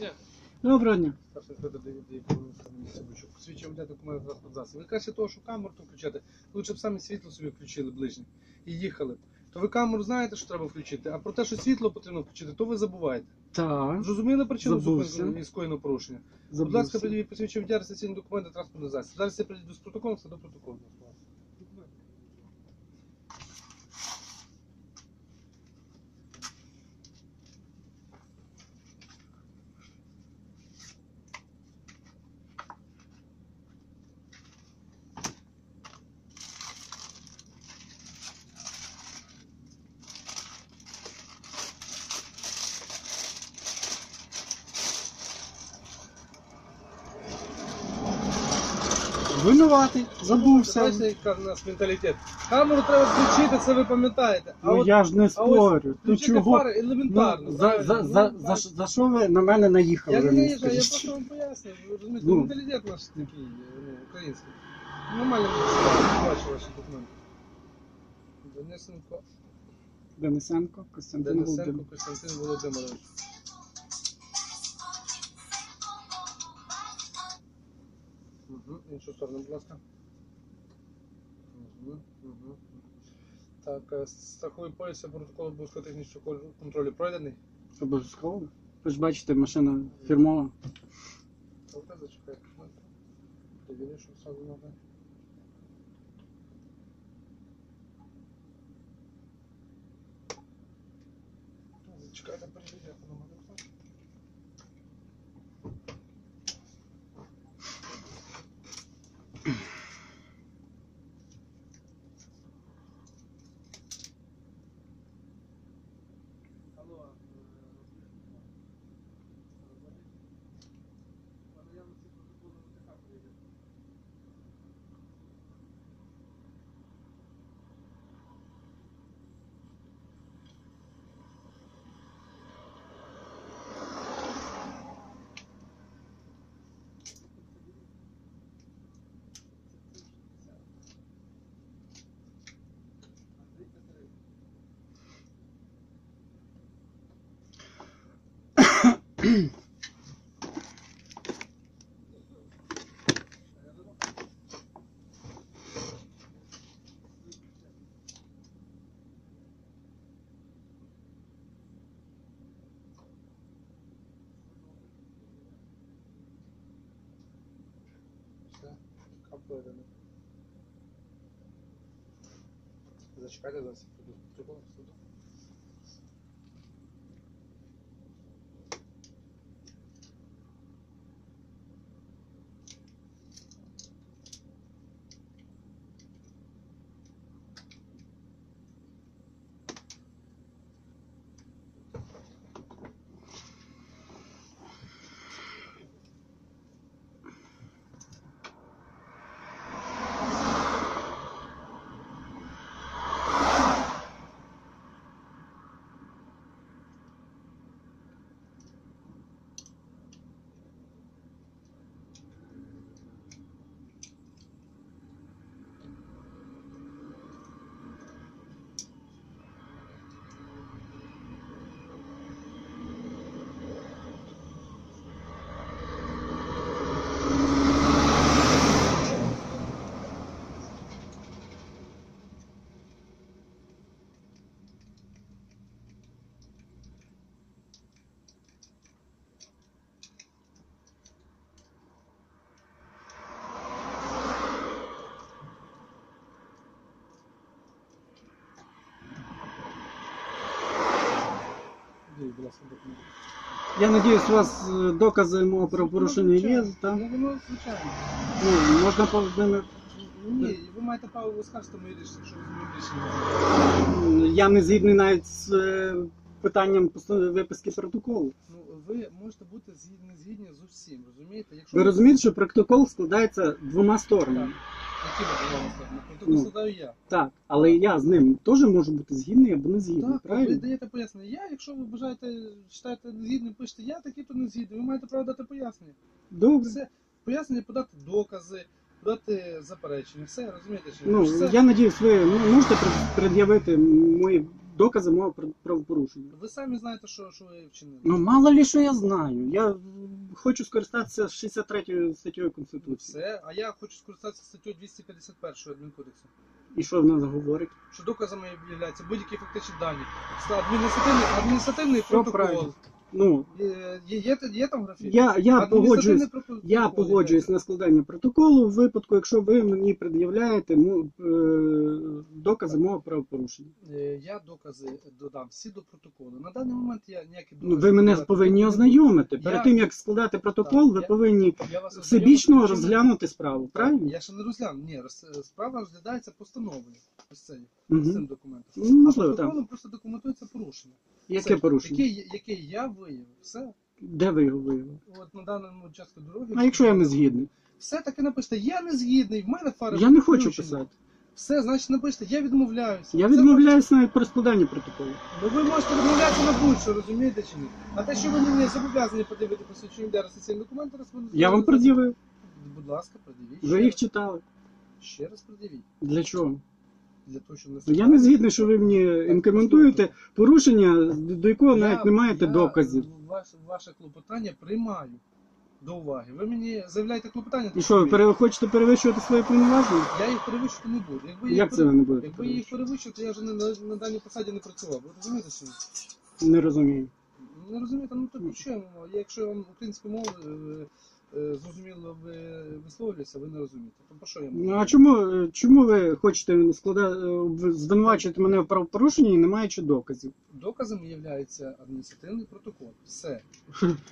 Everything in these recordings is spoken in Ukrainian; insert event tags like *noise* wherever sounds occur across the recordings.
дня. Доброго дня. Старший інспектор Давид Собачук. Посвідчив де документи транспорт. Ви кажете того, що камеру то включати. Лучше б самі світло собі включили ближнє і їхали. б. То ви камеру знаєте, що треба включити, а про те, що світло потрібно включити, то ви забуваєте. Так, Зрозуміли причину Забувся. зупинки і скоєного порушення? Будь забувся. ласка, придивіть посвідчив дія реєстраційні документи транспортного засіб. Зараз я прийду з протоколом, все до протоколу. Винуватий, забувся. Бачите, який у нас менталітет. Камеру треба включити, це ви пам'ятаєте. А Ну от я ж не спорю. Включити чого? фари елементарно. Ну, за, за, за, Ну, за, за що ви на мене наїхали? Я не ви мені наїжджаю, я скажіть? просто вам пояснюю. Ви розумієте, Ну. менталітет наш такий, ну, український. Нормально не бачу ваші документи. Денисенко, Денисенко, Костянтин Денисенко. Костянтин Володимирович. Іншу сторону, будь ласка. Угу. Угу. Так, е, страховий поліс протокол обов'язково технічного контролю пройдений. Обов'язково. Ви ж бачите, машина фірмова. Окей, зачекай. Перевірю, що сразу надо. Зачекай, там перевіряти на мене. Все, капає до них. Зачекайте зараз. Піду з протоколом Дивіть, будь ласка, документи. Я надіюсь, у вас е, докази мого правопорушення є, так? Ну, воно звичайно. Ну, можна по ними. Ні, ви маєте право оскаржити мої рішення, якщо ви рішення. Я не згідний навіть з е, питанням пост- виписки протоколу. Ну, ви можете бути згідні, згідні з усім, розумієте? Якщо Ви розумієте, що протокол складається двома сторонами. Якими сторонами? Протокол Ну. складаю я. Так, але я з ним теж можу бути згідний або не згідний, Так, ви даєте пояснення. Я, якщо ви бажаєте, читаєте згідним, пишете я такий, то не згідний. Ви маєте право дати пояснення. Добре. Все, пояснення подати докази, подати заперечення. Все, розумієте? що? Ну, Все. я надіюсь, ви ну, можете пред'явити мої докази мого пр- правопорушення. Ви самі знаєте, що, що ви вчинили. Ну, мало ли що я знаю. Я хочу скористатися 63 статтєю Конституції. Все, а я хочу скористатися статтю 251 адмінкодексу. І що вона говорить? Що доказами є будь-які фактичні дані. Адміністративний, адміністративний протокол. Ну, Є, є, є, є там графік? я, я погоджуюсь. Я погоджуюсь на складання протоколу в випадку, якщо ви мені пред'являєте ну, е, докази мого правопорушення. Е, Я докази додам всі до протоколу. На даний момент я ніякі докази... Ну, ви мене додати повинні ознайомити. Я- Перед тим як складати протокол, Так, ви я- повинні Я вас всебічно розглянути справу. Так, Правильно? Я ще не розгляну. Ні, роз- справа розглядається постановою. Ось це, Мгм. з цим документом. Ну, можливо, так. просто документується порушення. Яке Все. порушення? Яке, яке я виявив. Все. Де ви його виявили? От на даному участку дороги. А якщо я не згідний? Все таки напишете, я не згідний, в мене фари. Я не хочу включені. писати. Все, значить напишете, я відмовляюся. Я Це відмовляюсь навіть при складанні протоколу. Ну ви можете відмовлятися на будь-що, розумієте чи ні? А те, що ви мені зобов'язані подивити посвідчення де реєстраційні документи, раз ви- Я вам пред'явив. Будь ласка, пред'явіть. Ви їх читали. Ще раз пред'явіть. Для чого? Для того, щоб не Я не згідний, що ви мені інкоментуєте порушення, до якого навіть не маєте я доказів. Ваше, ваше клопотання приймаю до уваги. Ви мені заявляєте клопотання. І що, ви пере- хочете перевищувати свої повноваження? Я їх перевищувати не буду. Якби я Як їх це ви не будете? Якби я їх перевищив, то я вже на, на, на даній посаді не працював. Ви розумієте ні? Не розумію. Не розумієте, ну то про що я вам? Якщо вам українською мовою е, зрозуміло ви висловлюєтеся, ви не розумієте. То про що я можу? Ну а чому, е, чому ви хочете склада... е, звинувачувати мене в правопорушенні не маючи доказів? Доказом є адміністративний протокол. Все.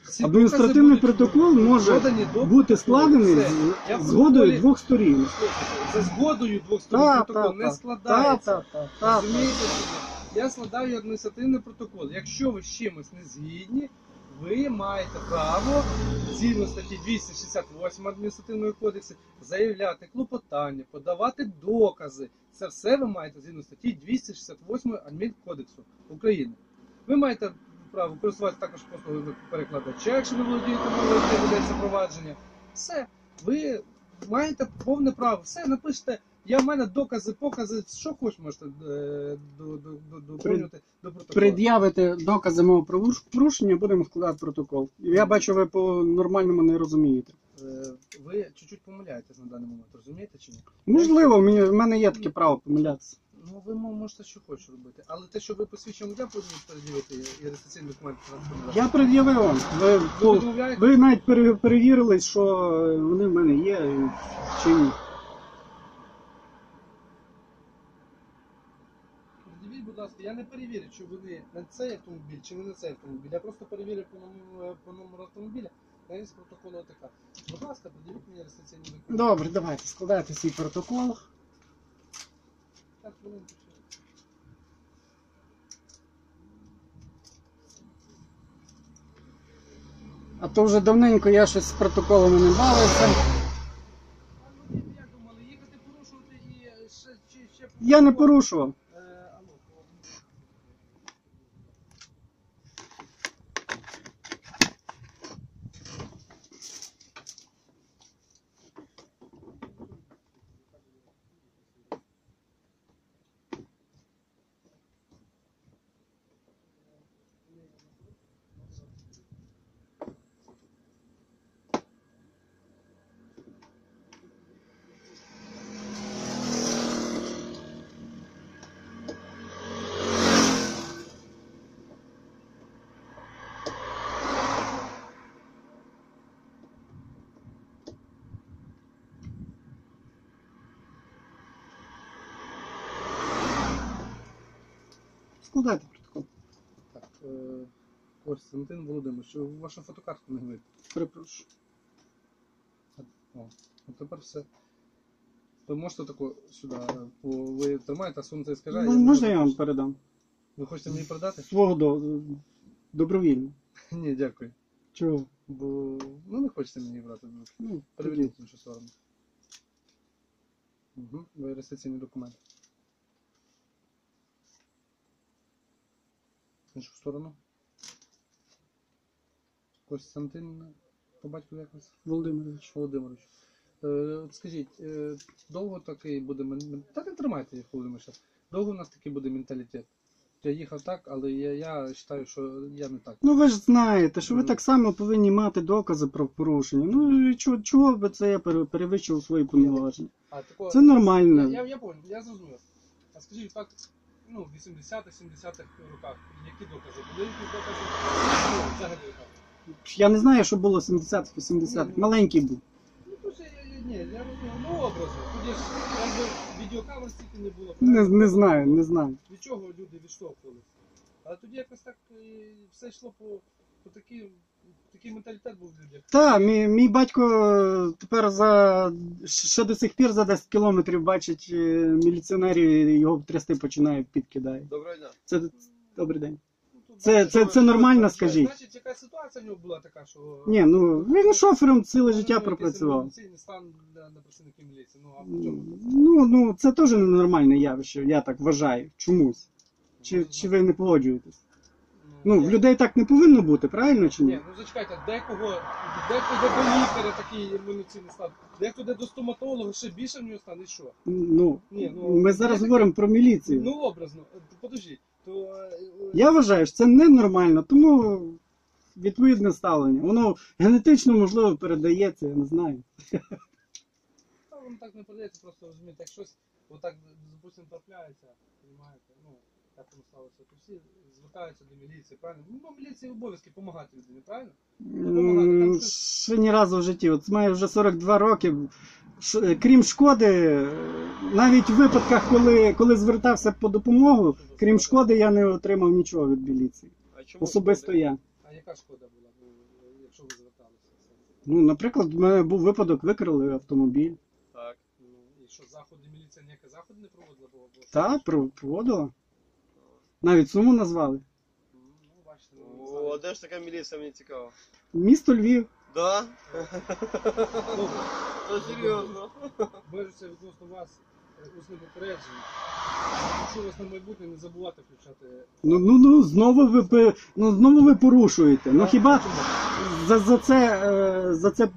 Всі Адміністративний докази будуть протокол може до бути складений Все. з- Я згодою протоколі- двох сторін. Слухайте, За згодою двох сторон Та, протокол та, не та. складається. Та, та, Розумієте? Я складаю адміністративний протокол. Якщо ви з чимось не згідні, ви маєте право згідно статті 268 адміністративного кодексу заявляти клопотання, подавати докази. Це все ви маєте згідно статті 268 адмінкодексу України. Ви маєте право користуватися також послугами перекладача, якщо не володієте мовою, де ведеться провадження. Все, ви маєте повне право. Все, напишете. Я в мене докази, покази, що хоч можете е, до, до, до, доповнювати. Пред'явите докази мого правопорушення, будемо складати протокол. Я бачу, ви по-нормальному не розумієте. Е, Ви чуть-чуть помиляєтесь на даний момент, розумієте чи ні? Можливо, в мене, в мене є таке право помилятися. Ну ви мо- можете що хочете робити. Але те, що ви посвідчення водія повинні переділити і реєстраційний документ Я пред'явив вам. Ви, Ви відмовляєте? ви навіть пере- перевірили, що вони в мене є чи ні. Пред'явіть, будь ласка, я не перевірю, чи вони на цей автомобіль, чи не на цей автомобіль. Я просто перевірю по номеру, по номеру автомобіля на із протоколу ОТК. Будь ласка, пред'явіть мені реєстраційний документ. Добре, давайте складайте свій протокол. Так, хвилинку. А то вже давненько я щось з протоколами не бавився. Е, Я не порушував. Складайте протокол. Так, е, Костянтин Володимирович, вашу фотокартку не видно. Перепрошую. О, от тепер все. Ви можете тако сюди, е, по, ви тримаєте, а сонце скаже. Ну, можна я вам передам? Ви хочете мені продати? Свого до... добровільно. *laughs* Ні, дякую. Чого? Бо ну не хочете мені брати. Ну. Переведіть в іншу сторону. Угу. Ви реєстраційний документ. Іншу сторону. Костянтин, по батьку як вас? Володимирович. Володимирович. Е, от скажіть, е, довго такий буде мен- Та не тримайте їх, Володимир, щас. Довго у нас такий буде менталітет. Я їхав так, але я, я вважаю, що я не так. Ну ви ж знаєте, що ви так само повинні мати докази про порушення. Ну і чого, чого би це я пере- перевищив свої повноваження? А, такого, Це нормально. Я, я, я понял, я зрозумів. А скажіть, так, ну, в 80-х, 70-х роках, які докази? Були якісь докази? Ну, взагалі. Я не знаю, що було 70-х, 80-х. Маленький був. Ну, то ж, я- я- ні, я розумію, ну, образно. Тоді ж, якби, відеокамер стільки не було. Не, правильно? не знаю, не знаю. Від чого люди відштовхувалися? Але тоді якось так е, все йшло по, по такі, такий менталітет був в людях. Так, мій, мій батько тепер за ще до сих пір за 10 кілометрів бачить е, міліціонерів, і його трясти починає підкидає. Доброго дня. Це добрий день. Ну, Це, бачиш, це, що- це нормально, скажіть. Значить, яка ситуація в нього була така, що... Ні, ну він шофером ціле життя Ну, пропрацював. стан для, працівників міліції. Ну, а в чому? Ну, ну це теж ненормальне явище, я так вважаю. Чомусь. Чи, чи ви не погоджуєтесь? Ну, в людей так не повинно бути, правильно чи Ні, ні? ну зачекайте, декого, дехто йде до лікаря такий емоційний стан, дехто йде до стоматолога, ще більше в нього стан, і що? Ну, Ні, ну, ми зараз говоримо про міліцію. Ну, образно, Е, подожди, то... е, Я вважаю, що це ненормально, тому відповідне ставлення. Воно генетично, можливо, передається, я не знаю. Та воно так не продається, просто розумієте, як щось отак, допустим, трапляється, розумієте, ну, як воно сталося, то всі звертаються до міліції, правильно? Ну, міліції обов'язки допомагати людині, правильно? Допомагати, там щось- Ще ні разу в житті. От маю вже 42 роки. Ш- е, Крім шкоди, е, навіть в випадках, коли, коли звертався по допомогу, крім шкоди, я не отримав нічого від міліції. А чому Особисто шкода? я. А яка шкода була, ну, якщо ви зверталися? Ну, наприклад, в мене був випадок, викрали автомобіль. Так. Ну, і що, заходи, міліція ніякі заходи не проводила? Бо, бо... Та, про- проводила. Навіть суму назвали. Ну, бачите, ну, О, а де ж така міліція, мені цікаво. Місто Львів. Да? Добре. Серйозно. Бежуся відносно вас е, усне попередження. Прошу вас на майбутнє не забувати включати. Ну, ну, ну знову ви пе- ну, знову ви порушуєте. Ну хіба за, за це, е, за це, м,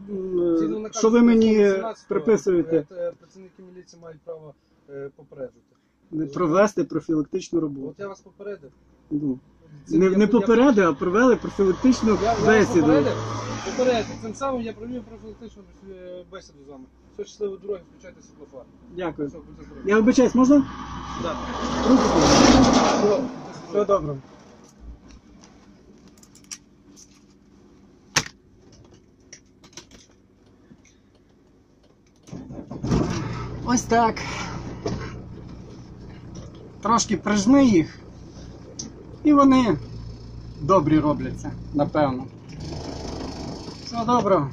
Згідно е, наказу що ви мені 118, приписуєте, е, Працівники міліції мають право е, попереджувати. Не провести профілактичну роботу. От я вас попередив. Ну, не, я- не я- попередив, а провели профілактичну Я, я вас бесіду. попередив, попередив. Тим самим я провів профілактичну е, бесіду з вами. Все щасливої дороги, включайте світлофар. Дякую. Все, будьте здорові. Я вибачаюсь, можна? Да. Руку подати? Все, Все добре. Ось так. Трошки прижми їх, і вони добрі робляться, напевно. Все добре.